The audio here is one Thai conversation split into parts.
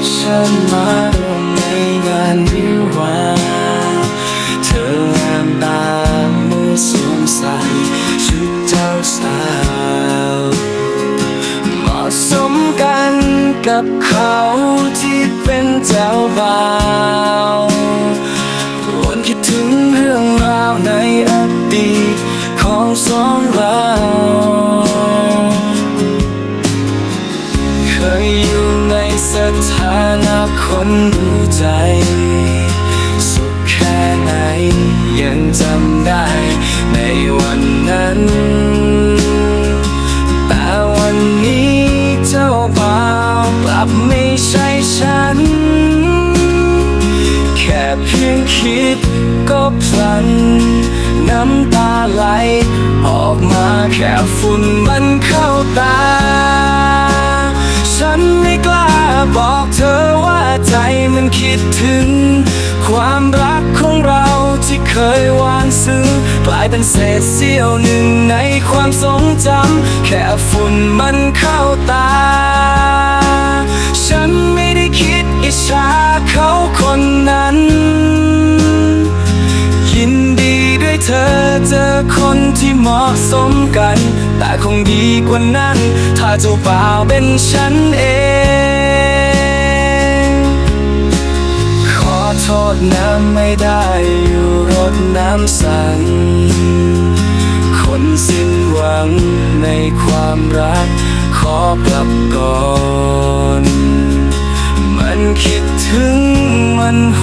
รับเชิญมาร่วมในงานวิวาเธองามตามเมื่อสวมใส่ชุดเจ้าสาวเหมาะสมกันกับเขาที่เป็นเจ้าบ่าววนคิดถึงเรื่องราวในอดีตของสองเรา คนรู้ใจ สุขแค่ไหน ยังจำได้ในวันนั้น แต่วันนี้เจ้าบ่าวกลับไม่ใช่ฉัน แค่เพียงคิดก็พลัน น้ำตาไหล ออกมาแค่ฝุ่นมันเข้าตา ฉันไม่กล้าบอกเธอ ใจมันคิดถึง ความรักของเราที่เคยหวานซึ้งกลายเป็นเศษเสี้ยวหนึ่งในความทรงจำแค่ฝุ่นมันเข้าตา ฉันไม่ได้คิดอิจฉาเขาคนนั้น ยินดีด้วยเธอเจอคนที่เหมาะสมกัน แต่คงดีกว่านั้น ถ้าเจ้าบ่าวเป็นฉันเอง ดน้ำไม่ได้อยู่รดน้ำสั่ง คนสิ้นหวังในความรัก ขอกลับก่อน มันคิดถึงมันห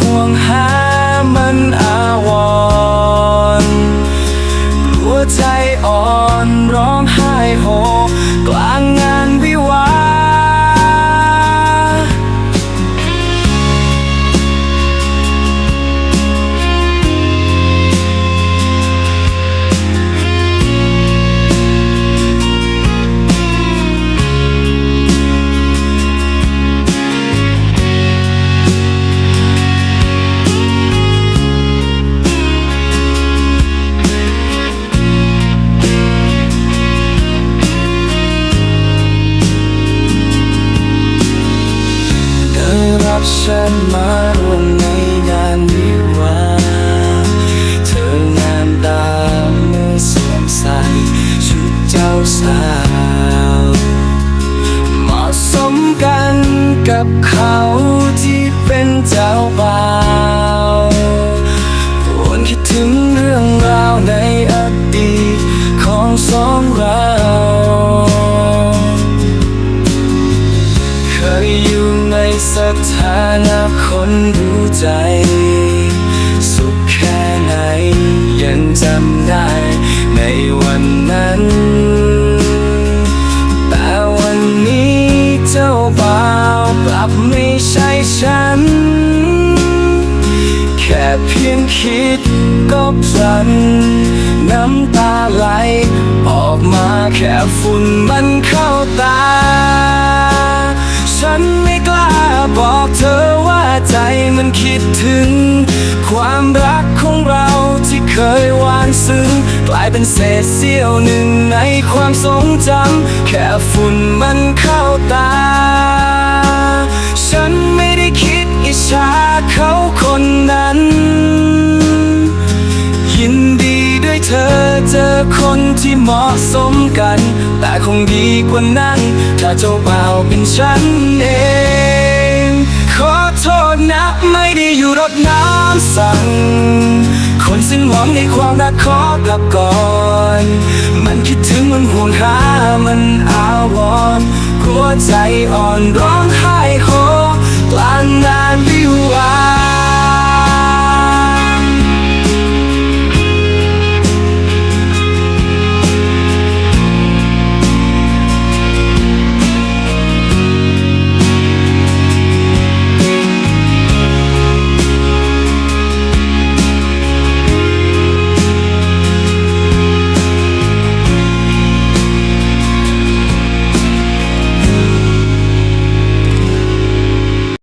รับฉันมาร่วมในงานวิวาเธองามตามเมื่อสวมใส่ชุดเจ้าสาวเหมาะสมกันกับเขา สถานะคนรู้ใจ สุขแค่ไหน ยังจำได้ในวันนั้น แต่วันนี้เจ้าบ่าวกลับไม่ใช่ฉัน แค่เพียงคิดก็พลัน น้ำตาไหล ออกมาแค่ฝุ่นมันเข้าตา ฉัน มันคิดถึง ความรักของเราที่เคยหวานซึ้งกลายเป็นเศษเสี้ยวหนึ่งในความทรงจำแค่ฝุ่นมันเข้าตา ฉันไม่ได้คิดอิจฉาเขาคนนั้น ยินดีด้วยเธอเจอคนที่เหมาะสมกัน แต่คงดีกว่านั้น ถ้าเจ้าบ่าวเป็นฉันเอง ดน้ำสั่ง คนสิ้นหวังในความรักขอกลับก่อน มันคิดถึงมันห่วงหามันอาวรณ์หัวใจอ่อนร้องไห้